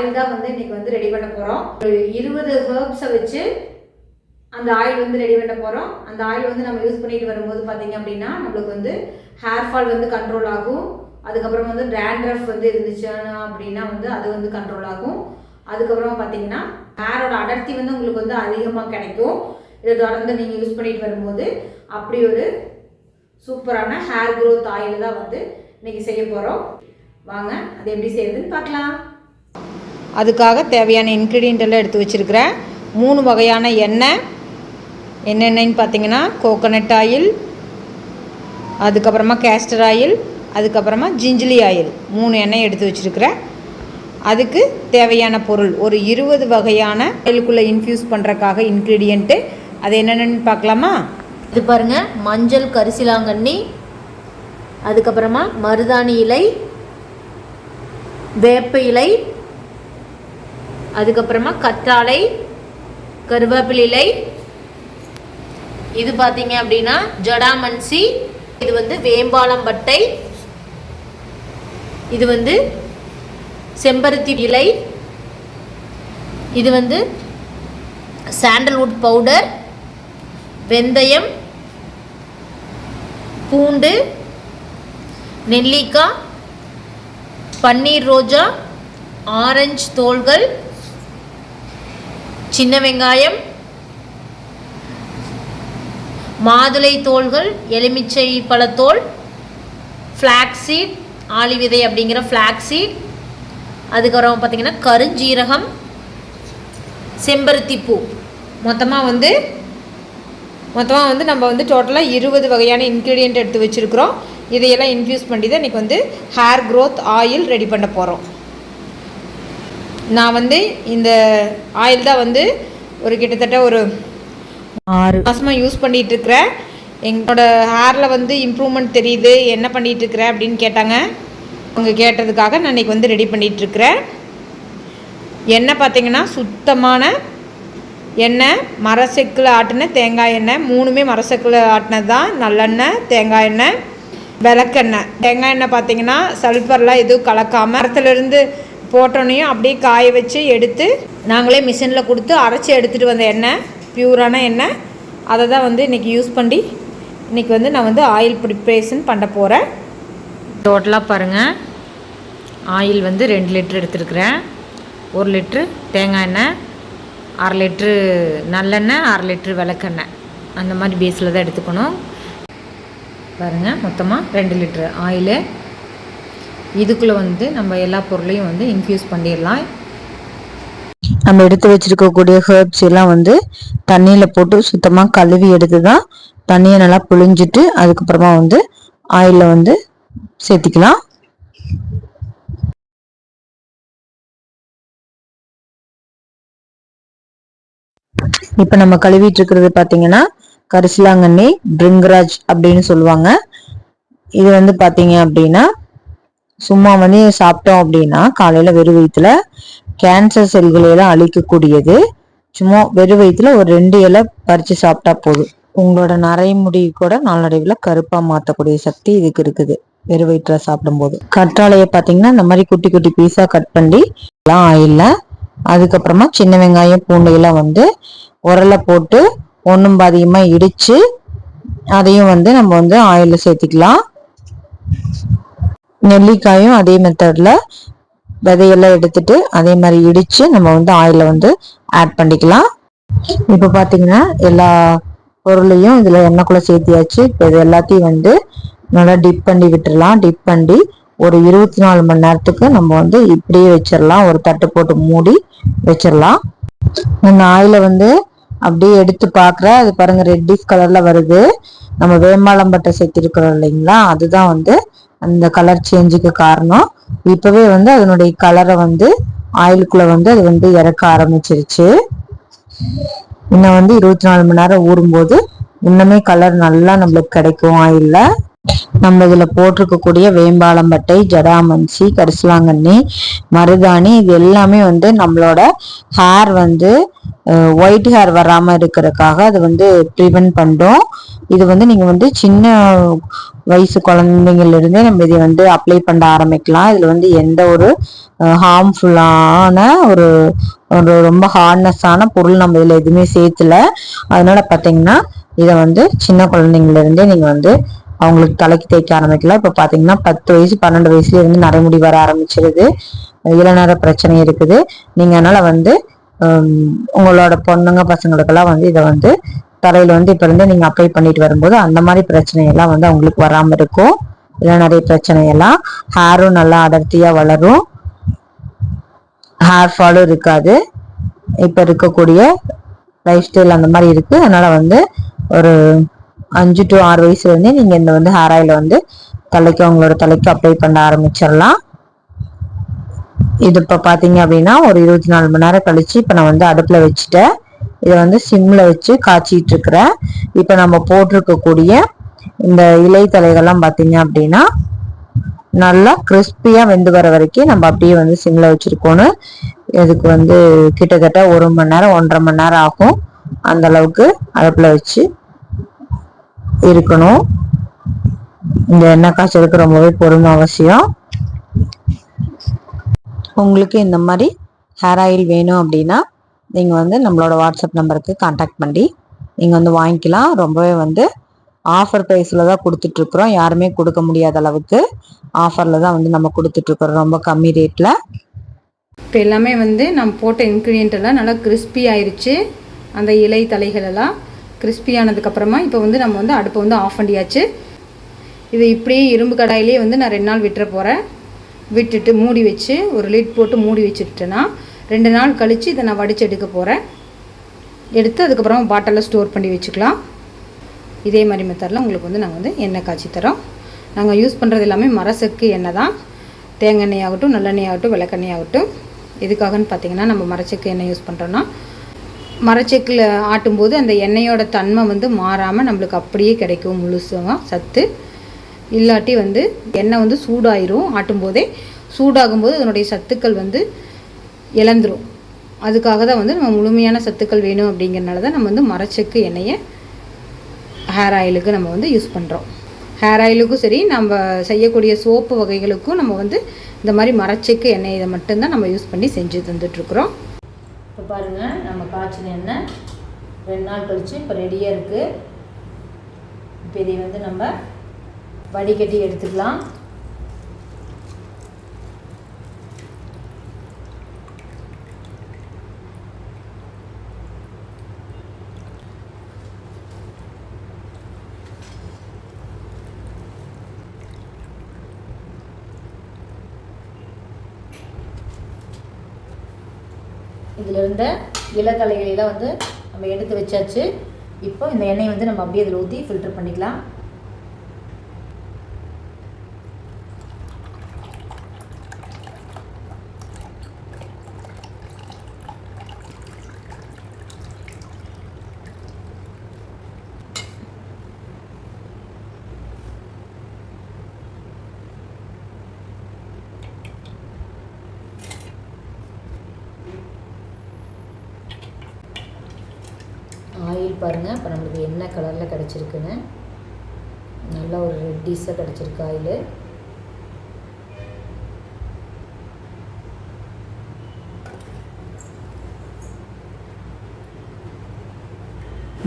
Oil தான் வந்து இன்றைக்கி வந்து ரெடி பண்ண போகிறோம் ஒரு இருபது ஹெர்ப்ஸை வச்சு அந்த ஆயில் வந்து ரெடி பண்ண போகிறோம் அந்த ஆயில் வந்து நம்ம யூஸ் பண்ணிட்டு வரும்போது பார்த்தீங்க அப்படின்னா நம்மளுக்கு வந்து ஹேர் ஃபால் வந்து கண்ட்ரோல் ஆகும். அதுக்கப்புறம் வந்து டேண்ட்ரஃப் வந்து இருந்துச்சுன்னா அப்படின்னா வந்து அது வந்து கண்ட்ரோல் ஆகும். அதுக்கப்புறமா பார்த்தீங்கன்னா ஹேரோட அடர்த்தி வந்து உங்களுக்கு வந்து அதிகமாக கிடைக்கும். இதை தொடர்ந்து நீங்கள் யூஸ் பண்ணிட்டு வரும்போது அப்படி ஒரு சூப்பரான ஹேர் க்ரோத் ஆயில் தான் வந்து இன்னைக்கு செய்ய போகிறோம் வாங்க அது எப்படி செய்யறதுன்னு பார்க்கலாம். அதுக்காக தேவையான இன்க்ரீடியன்ட் எல்லாம் எடுத்து வச்சுருக்கிறேன். மூணு வகையான எண்ணெய். என்னென்னு பார்த்தீங்கன்னா கோகோனட் ஆயில் அதுக்கப்புறமா கேஸ்டர் ஆயில் அதுக்கப்புறமா ஜிஞ்சிலி ஆயில் மூணு எண்ணெய் எடுத்து வச்சுருக்கிறேன். அதுக்கு தேவையான பொருள் ஒரு இருபது வகையான ஆயிலுக்குள்ளே இன்ஃப்யூஸ் பண்ணுறக்காக இன்க்ரீடியண்ட்டு அது என்னென்னு பார்க்கலாமா? இது பாருங்க மஞ்சள் கரிசிலாங்கண்ணி அதுக்கப்புறமா மருதாணி இலை வேப்ப இலை அதுக்கப்புறமா கற்றாழை கருவேப்பிலை இது பார்த்தீங்க அப்படின்னா ஜடாமன்சி இது வந்து வேம்பாளம்பட்டை இது வந்து செம்பருத்தி இலை இது வந்து சாண்டல்வுட் பவுடர் வெந்தயம் பூண்டு நெல்லிக்காய் பன்னீர் ரோஜா ஆரஞ்சு தோள்கள் சின்ன வெங்காயம் மாதுளை தோல்கள் எலுமிச்சை பழத்தோல் ஃப்ளாக்ஸீட் ஆளி விதை அப்படிங்கிற ஃப்ளாக்ஸீட் அதுக்கப்புறம் பார்த்தீங்கன்னா கருஞ்சீரகம் செம்பருத்தி பூ. மொத்தமாக வந்து மொத்தமாக வந்து நம்ம வந்து டோட்டலாக இருபது வகையான இன்க்ரீடியன்ட் எடுத்து வச்சுருக்கிறோம். இதையெல்லாம் இன்ஃப்யூஸ் பண்ணி தான் இன்றைக்கி வந்து ஹேர் க்ரோத் ஆயில் ரெடி பண்ண போகிறோம் நான் வந்து இந்த ஆயில் தான் வந்து ஒரு கிட்டத்தட்ட ஒரு ஆறு. மாதமாக யூஸ் பண்ணிகிட்டு இருக்கிறேன் எங்களோட ஹேரில் வந்து இம்ப்ரூவ்மெண்ட் தெரியுது. என்ன பண்ணிகிட்டு இருக்கிற அப்படின்னு கேட்டாங்க. அவங்க கேட்டதுக்காக நான் இன்றைக்கி வந்து ரெடி பண்ணிகிட்டு இருக்கிறேன் எண்ணெய் பார்த்தீங்கன்னா சுத்தமான எண்ணெய் மரசெக்கில் ஆட்டின தேங்காய் எண்ணெய் மூணுமே மரசெக்கில் ஆட்டினது தான் நல்லெண்ணெய் தேங்காய் எண்ணெய் விளக்கெண்ணெய். தேங்காய் எண்ணெய் பார்த்தீங்கன்னா சல்ஃபர்லாம் எதுவும் கலக்காமல் மரத்துலேருந்து போட்டோன்னையும் அப்படியே காய வச்சு எடுத்து நாங்களே மிஷினில் கொடுத்து அரைச்சி எடுத்துகிட்டு வந்த எண்ணெய் பியூரான எண்ணெய் அதை தான் வந்து இன்றைக்கி யூஸ் பண்ணி இன்றைக்கி வந்து நான் வந்து ஆயில் ப்ரிப்ரேஷன் பண்ண போகிறேன் டோட்டலாக பாருங்கள் ஆயில் வந்து ரெண்டு லிட்ரு எடுத்துருக்குறேன். ஒரு லிட்ரு தேங்காய் எண்ணெய் அரை லிட்ரு நல்லெண்ணெய் அரை லிட்ரு விளக்கெண்ணெய். அந்த மாதிரி பேஸில் தான் எடுத்துக்கணும். பாருங்கள் மொத்தமாக ரெண்டு லிட்ரு ஆயிலு இதுக்குள்ளே வந்து நம்ம எல்லா பொருளையும் வந்து இன்ஃப்யூஸ் பண்ணிடலாம். நம்ம எடுத்து வச்சிருக்கக்கூடிய ஹெர்ப்ஸ் எல்லாம் வந்து தண்ணியில் போட்டு சுத்தமாக கழுவி எடுத்து தான் தண்ணியை நல்லா புழிஞ்சிட்டு அதுக்கப்புறமா வந்து ஆயிலில் வந்து சேர்த்திக்கலாம். இப்போ நம்ம கழுவிட்டு இருக்கிறது பார்த்தீங்கன்னா கரிசலாங்கண்ணி பிரிங்கராஜ் அப்படின்னு சொல்லுவாங்க. இது வந்து பார்த்தீங்க அப்படின்னா சும்மா வந்து சாப்பிட்டோம் அப்படின்னா காலையில வெறும் வயிற்றுல கேன்சர் செல்களை எல்லாம் அழிக்கக்கூடியது. சும்மா வெறும் வயிற்றுல ஒரு ரெண்டு இலை பறிச்சு சாப்பிட்டா போதும். உங்களோட நரைமுடி கூட நாளடைவில் கருப்பா மாற்றக்கூடிய சக்தி இதுக்கு இருக்குது. வெறும் வயிற்றுல சாப்பிடும்போது. கற்றாழைய பார்த்தீங்கன்னா இந்த மாதிரி குட்டி குட்டி பீஸா கட் பண்ணி எல்லாம் ஆயில்ல. அதுக்கப்புறமா சின்ன வெங்காயம் பூண்டையெல்லாம் வந்து உரலை போட்டு ஒன்றும் பாதிகமாக இடிச்சு அதையும் வந்து நம்ம வந்து ஆயிலில் சேர்த்திக்கலாம். நெல்லிக்காயும் அதே மெத்தடில் விதையெல்லாம் எடுத்துட்டு அதே மாதிரி இடித்து நம்ம வந்து ஆயில வந்து ஆட் பண்ணிக்கலாம். இப்போ பார்த்தீங்கன்னா எல்லா பொருளையும் இதில் எண்ணெய்க்குள்ளே சேர்த்தியாச்சு. இப்போ இது எல்லாத்தையும் வந்து நல்லா டிப் பண்ணி விட்டுடலாம் டிப் பண்ணி ஒரு இருபத்தி நாலு மணி நேரத்துக்கு நம்ம வந்து இப்படியே வச்சிடலாம் ஒரு தட்டு போட்டு மூடி வச்சிடலாம் அந்த ஆயில வந்து அப்படியே எடுத்து பார்க்குற அது பாருங்க ரெட்டிஷ் கலர்ல வருது. நம்ம வேமாளம்பட்டை சேர்த்திருக்கிறோம் இல்லைங்களா? அதுதான் வந்து அந்த கலர் சேஞ்சுக்கு காரணம். இப்பவே வந்து அதனுடைய கலரை வந்து ஆயிலுக்குள்ள வந்து அது வந்து இறக்க ஆரம்பிச்சிருச்சு. இன்னும் வந்து இருபத்தி நாலு மணி நேரம் ஊறும்போது இன்னுமே கலர் நல்லா நம்மளுக்கு கிடைக்கும் ஆயில்ல நம்ம இதுல போட்டிருக்கக்கூடிய வேம்பாளம்பட்டை ஜடாமன்சி கரிசலாங்கண்ணி மருதாணி இது எல்லாமே வந்து நம்மளோட ஹேர் வந்து ஒயிட் ஹேர் வராமல் இருக்கிறதுக்காக அது வந்து ப்ரிவென்ட் பண்ணுறோம் இது வந்து நீங்கள் வந்து சின்ன வயசு குழந்தைங்கள்லேருந்தே நம்ம இதை வந்து அப்ளை பண்ண ஆரம்பிக்கலாம். இதில் வந்து எந்த ஒரு ஹார்ம்ஃபுல்லான ஒரு ஒரு ரொம்ப ஹார்ட்னஸான பொருள் நம்ம இதில் எதுவுமே சேர்த்துல. அதனால் பார்த்தீங்கன்னா இதை வந்து சின்ன குழந்தைங்கள்லேருந்தே நீங்கள் வந்து அவங்களுக்கு தலைக்கு தேய்க்க ஆரம்பிக்கலாம். இப்போ பார்த்தீங்கன்னா பத்து வயசு பன்னெண்டு வயசுலேருந்து நரைமுடி வர ஆரம்பிச்சிருது. இளநர பிரச்சனை இருக்குது. நீங்கள் அதனால் வந்து உங்களோட பொண்ணுங்க பசங்களுக்கெல்லாம் வந்து இதை வந்து தலையில் வந்து இப்போ இருந்து நீங்கள் அப்ளை பண்ணிட்டு வரும்போது அந்த மாதிரி பிரச்சனையெல்லாம் வந்து அவங்களுக்கு வராமல் இருக்கும். இல்லை பிரச்சனை எல்லாம் ஹேரும் நல்லா அடர்த்தியாக வளரும். ஹேர் ஃபாலும் இருக்காது. இப்போ இருக்கக்கூடிய லைஃப் ஸ்டைல் அந்த மாதிரி இருக்குது அதனால் வந்து ஒரு அஞ்சு டு ஆறு வயசுலேருந்தே நீங்கள் இந்த வந்து ஹேர் ஆயில் வந்து தலைக்கு அவங்களோட தலைக்கு அப்ளை பண்ண ஆரம்பிச்சிடலாம். இது இப்போ பார்த்தீங்க அப்படின்னா ஒரு இருபத்தி நாலு மணி நேரம் கழிச்சு இப்போ நான் வந்து அடுப்பில் வச்சுட்டேன். இதை வந்து சிம்மில் வச்சு காய்ச்சிட்டு இருக்கிறேன். இப்போ நம்ம போட்டிருக்கக்கூடிய இந்த இலை தலைகள்லாம் பார்த்தீங்க அப்படின்னா நல்லா கிறிஸ்பியாக வெந்து வர வரைக்கும் நம்ம அப்படியே வந்து சிம்மில் வச்சுருக்கோணும் இதுக்கு வந்து கிட்டத்தட்ட ஒரு மணி நேரம் ஒன்றரை மணி நேரம் ஆகும். அந்த அளவுக்கு அடுப்பில் வச்சு இருக்கணும். இந்த எண்ணெய் காய்ச்சலுக்கு ரொம்பவே பொறுமை அவசியம். உங்களுக்கு இந்த மாதிரி ஹேர் ஆயில் வேணும் அப்படின்னா நீங்கள் வந்து நம்மளோட வாட்ஸ்அப் நம்பருக்கு காண்டாக்ட் பண்ணி நீங்கள் வந்து வாங்கிக்கலாம். ரொம்பவே வந்து ஆஃபர் ப்ரைஸில் தான் கொடுத்துட்ருக்குறோம். யாருமே கொடுக்க முடியாத அளவுக்கு ஆஃபரில் தான் வந்து நம்ம கொடுத்துட்ருக்குறோம். ரொம்ப கம்மி ரேட்டில் இப்போ எல்லாமே வந்து நம்ம போட்ட இன்க்ரீடியன்ட் எல்லாம் நல்லா கிறிஸ்பி ஆயிடுச்சு அந்த இலை தலைகள் எல்லாம் கிறிஸ்பி ஆனதுக்கப்புறமா இப்போ வந்து நம்ம வந்து அடுப்பை வந்து ஆஃப் பண்ணியாச்சு. இது இப்படியே இரும்பு கடாயிலே வந்து நான் ரெண்டு நாள் விட்டுற போகிறேன் விட்டுட்டு மூடி வச்சு ஒரு லிட் போட்டு மூடி வச்சுட்டேன்னா ரெண்டு நாள் கழித்து இதை நான் வடித்து எடுக்க போகிறேன் எடுத்து அதுக்கப்புறம் பாட்டிலில் ஸ்டோர் பண்ணி வச்சுக்கலாம். இதே மாதிரி மெத்தடில் உங்களுக்கு வந்து நாங்கள் வந்து எண்ணெய் காய்ச்சி தரோம். நாங்கள் யூஸ் பண்ணுறது எல்லாமே மரசெக்கு எண்ணெய் தான். தேங்காய் எண்ணெய் ஆகட்டும் நல்லெண்ணெய் ஆகட்டும் விளக்கெண்ணெய் ஆகட்டும். எதுக்காகன்னு பார்த்தீங்கன்னா நம்ம மரச்செக்கு எண்ணெய் யூஸ் பண்ணுறோன்னா மரச்செக்கில் ஆட்டும்போது அந்த எண்ணெயோட தன்மை வந்து மாறாமல் நம்மளுக்கு அப்படியே கிடைக்கும் முழுசுவாக சத்து. இல்லாட்டி வந்து எண்ணெய் வந்து சூடாயிரும் ஆட்டும்போதே. சூடாகும்போது அதனுடைய சத்துக்கள் வந்து இழந்துரும். அதுக்காக தான் வந்து நம்ம முழுமையான சத்துக்கள் வேணும் அப்படிங்கிறனால தான் நம்ம வந்து மரச்செக்கு எண்ணெயை ஹேர் ஆயிலுக்கு நம்ம வந்து யூஸ் பண்ணுறோம் ஹேர் ஆயிலுக்கும் சரி நம்ம செய்யக்கூடிய சோப்பு வகைகளுக்கும் நம்ம வந்து இந்த மாதிரி மரச்செக்கு எண்ணெய் இதை மட்டும்தான் நம்ம யூஸ் பண்ணி செஞ்சு தந்துட்டுருக்குறோம். இப்போ பாருங்கள் நம்ம காய்ச்சின எண்ணெய் ரெண்டு நாள் கழிச்சு இப்போ ரெடியாக இருக்குது இப்போ இதை வந்து நம்ம வடிகட்டி எடுத்துக்கலாம். இதில் இருந்த இலக்கலைகளெல்லாம் வந்து நம்ம எடுத்து வச்சாச்சு. இப்போ இந்த எண்ணெயை வந்து நம்ம அப்படியே இதில் ஊற்றி ஃபில்டர் பண்ணிக்கலாம் ஆயில் பாருங்கள் இப்போ நம்மளுக்கு என்ன கலரில் கிடச்சிருக்குன்னு. நல்ல ஒரு ரெட்டிஸாக கிடச்சிருக்கு ஆயில்.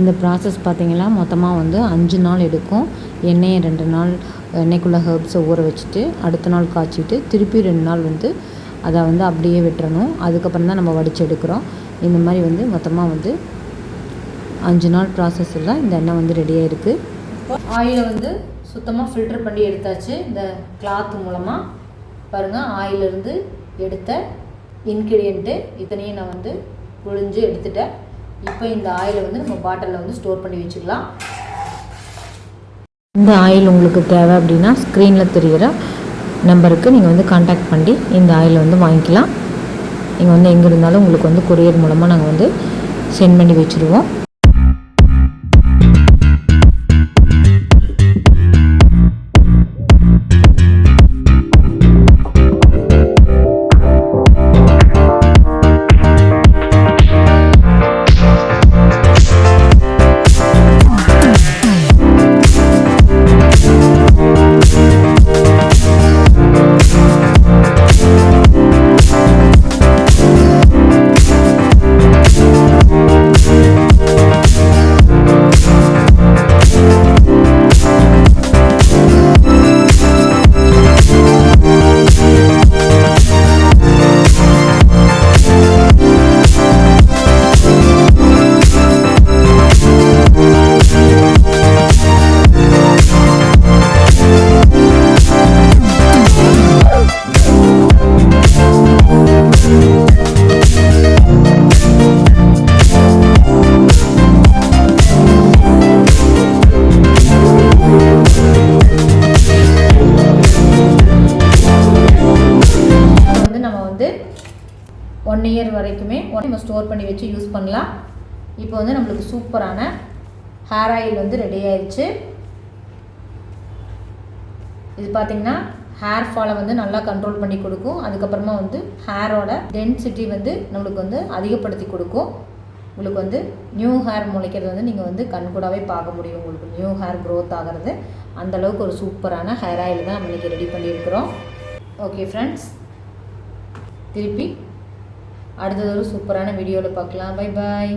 இந்த ப்ராசஸ் பார்த்திங்கன்னா மொத்தமாக வந்து அஞ்சு நாள் எடுக்கும். எண்ணெயை ரெண்டு நாள் எண்ணெய்க்குள்ளே ஹர்ப்ஸை ஊற வச்சுட்டு அடுத்த நாள் காய்ச்சிட்டு திருப்பி ரெண்டு நாள் வந்து அதை வந்து அப்படியே விட்டுறணும். அதுக்கப்புறம் தான் நம்ம வடித்து எடுக்கிறோம். இந்த மாதிரி வந்து மொத்தமாக வந்து அஞ்சு நாள் ப்ராசஸில் இந்த எண்ணெய் வந்து ரெடியாக இருக்குது ஆயிலை வந்து சுத்தமாக ஃபில்டர் பண்ணி எடுத்தாச்சு. இந்த கிளாத் மூலமாக பாருங்கள் ஆயிலிருந்து எடுத்த இன்க்ரீடியண்ட்டு இத்தனையும் நான் வந்து புழிஞ்சு எடுத்துட்டேன். இப்போ இந்த ஆயிலை வந்து நம்ம பாட்டிலில் வந்து ஸ்டோர் பண்ணி வச்சுக்கலாம். இந்த ஆயில் உங்களுக்கு தேவை அப்படின்னா ஸ்க்ரீனில் தெரிகிற நம்பருக்கு நீங்கள் வந்து காண்டாக்ட் பண்ணி இந்த ஆயிலை வந்து வாங்கிக்கலாம். நீங்கள் வந்து எங்கே இருந்தாலும் உங்களுக்கு வந்து கொரியர் மூலமாக நாங்கள் வந்து சென்ட் பண்ணி வச்சுருவோம். வந்து ஒன் இயர் வரைக்குமே நம்ம ஸ்டோர் பண்ணி வச்சு யூஸ் பண்ணலாம். இப்போ வந்து நம்மளுக்கு சூப்பரான ஹேர் ஆயில் வந்து ரெடி ஆயிடுச்சு இது பார்த்திங்கன்னா ஹேர் ஃபாலை வந்து நல்லா கண்ட்ரோல் பண்ணி கொடுக்கும். அதுக்கப்புறமா வந்து ஹேரோட டென்சிட்டி வந்து நம்மளுக்கு வந்து அதிகப்படுத்தி கொடுக்கும். உங்களுக்கு வந்து நியூ ஹேர் முளைக்கிறது வந்து நீங்கள் வந்து கண்கூடாவே பார்க்க முடியும். உங்களுக்கு நியூ ஹேர் க்ரோத் ஆகிறது. அந்தளவுக்கு ஒரு சூப்பரான ஹேர் ஆயில் தான் நம்ம ரெடி பண்ணியிருக்கிறோம். ஓகே ஃப்ரெண்ட்ஸ் திருப்பி அடுத்தது ஒரு சூப்பரான வீடியோவில் பார்க்கலாம். Bye bye